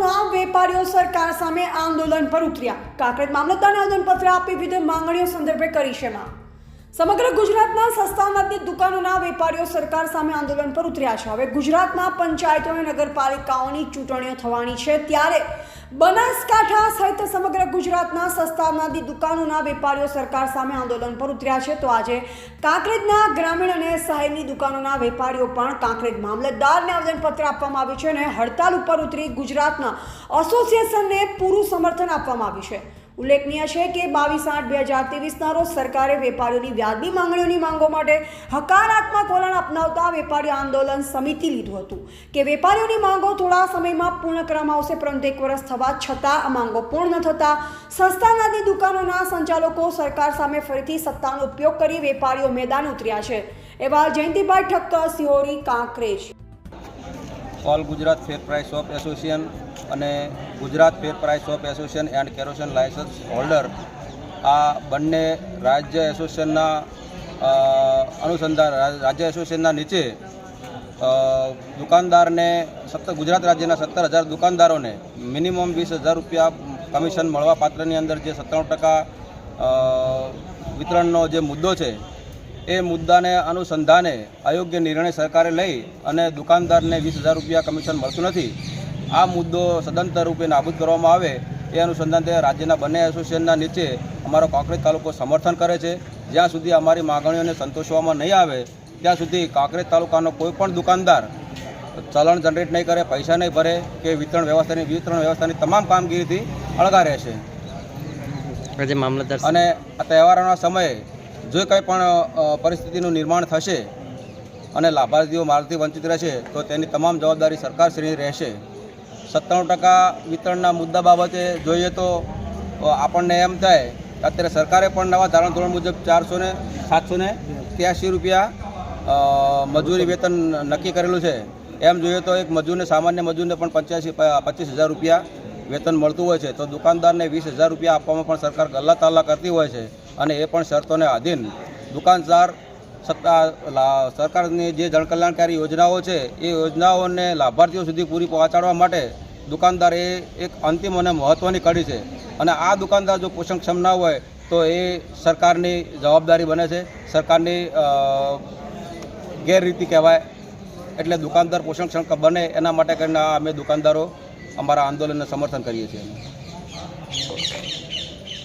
નામ વેપારીઓ સરકાર સામે આંદોલન પર ઉતર્યા. કાંકરેજ મામલતદારને આવેદનપત્ર આપી વિવિધ માંગણીઓ સંદર્ભે કરી છે માં સમગ્ર ગુજરાતના સસ્તા દુકાનોના વેપારીઓ સરકાર સામે આંદોલન પર ઉતર્યા છે. હવે ગુજરાતમાં પંચાયતો અને નગરપાલિકાઓની ચૂંટણીઓ થવાની છે ત્યારે બનાસકાંઠા સહિત સમગ્ર ગુજરાતના સસ્તા દુકાનોના વેપારીઓ સરકાર સામે આંદોલન પર ઉતર્યા છે. તો આજે કાંકરેજના ગ્રામીણ અને શહેરની દુકાનોના વેપારીઓ પણ કાંકરેજ મામલતદારને આવેદનપત્ર આપવામાં આવ્યું છે અને હડતાલ ઉપર ઉતરી ગુજરાતના એસોસિએશનને પૂરું સમર્થન આપવામાં આવ્યું છે. ઉલ્લેખનીય છે કે બાવીસ આઠ બે હજાર ત્રેવીસના રોજ સરકારે વેપારીઓની વ્યાજબી માંગણીઓની માંગો માટે હકારાત્મક વલણ અપનાવતા વેપારી આંદોલન સમિતિ લીધું હતું કે વેપારીઓની માંગો થોડા સમયમાં પૂર્ણ કરવામાં આવશે, પરંતુ એક વર્ષ થવા છતાં આ માંગો પૂર્ણ થતા સસ્તા દુકાનોના સંચાલકો સરકાર સામે ફરીથી સત્તાનો ઉપયોગ કરી વેપારીઓ મેદાન ઉતર્યા છે. એવા Jayantibhai Thakkar, Sihori, Kankrej. All Gujarat fair price of association અને Gujarat fair price shop association and kerosene licence holder આ બંને રાજ્ય એસોસિએશનના અનુસંધાન રાજ્ય એસોસિએશનના નીચે દુકાનદારને સત્તર, ગુજરાત રાજ્યના સત્તર હજાર દુકાનદારોને મિનિમમ વીસ હજાર રૂપિયા કમિશન મળવા પાત્રની અંદર જે સત્તાણું ટકા વિતરણનો જે મુદ્દો છે, એ મુદ્દાને અનુસંધાને અયોગ્ય નિર્ણય સરકારે લઈ અને દુકાનદારને વીસ હજાર રૂપિયા કમિશન મળતું નથી. આ મુદ્દો સદંતર રૂપે નાબૂદ કરવામાં આવે એ અનુસંધાને રાજ્યના બંને એસોસિએશનના નીચે અમારો કાંકરેજ તાલુકો સમર્થન કરે છે. જ્યાં સુધી અમારી માગણીઓને સંતોષવામાં નહીં આવે ત્યાં સુધી કાંકરેજ તાલુકાનો કોઈ પણ દુકાનદાર ચલણ જનરેટ નહીં કરે પૈસા નહીં ભરે કે વિતરણ વ્યવસ્થાની વિતરણ વ્યવસ્થાની તમામ કામગીરીથી અળગા રહેશે અને આ તહેવારોના સમયે જો કંઈ પણ પરિસ્થિતિનું નિર્માણ થશે અને લાભાર્થીઓ મારથી વંચિત રહેશે તો તેની તમામ જવાબદારી સરકારશ્રી રહેશે. સત્તાણું ટકા વિતરણના મુદ્દા બાબતે જોઈએ તો આપણને એમ થાય અત્યારે સરકારે પણ નવા ધારણ ધોરણ મુજબ ચારસો ને સાતસો ને ત્યાંસી રૂપિયા મજૂરી વેતન નક્કી કરેલું છે. એમ જોઈએ તો એક મજૂરને, સામાન્ય મજૂરને પણ પંચ્યાસી પચીસ હજાર રૂપિયા વેતન મળતું હોય છે. તો દુકાનદારને વીસ હજાર રૂપિયા આપવામાં પણ સરકાર ગલ્લા તાલ્લા કરતી હોય છે. અને એ પણ શરતોને આધીન દુકાનદાર સત્તા સરકારની જે જનકલ્યાણકારી યોજનાઓ છે, એ યોજનાઓને લાભાર્થીઓ સુધી પૂરી પહોંચાડવા માટે દુકાનદાર એ એક અંતિમ અને મહત્ત્વની કડી છે. અને આ દુકાનદાર જો પોષણક્ષમ ના હોય, તો એ સરકારની જવાબદારી બને છે. સરકારની ગેરરીતિ કહેવાય. એટલે દુકાનદાર પોષણક્ષમ બને એના માટે કરીને અમે દુકાનદારો અમારા આંદોલનને સમર્થન કરીએ છીએ.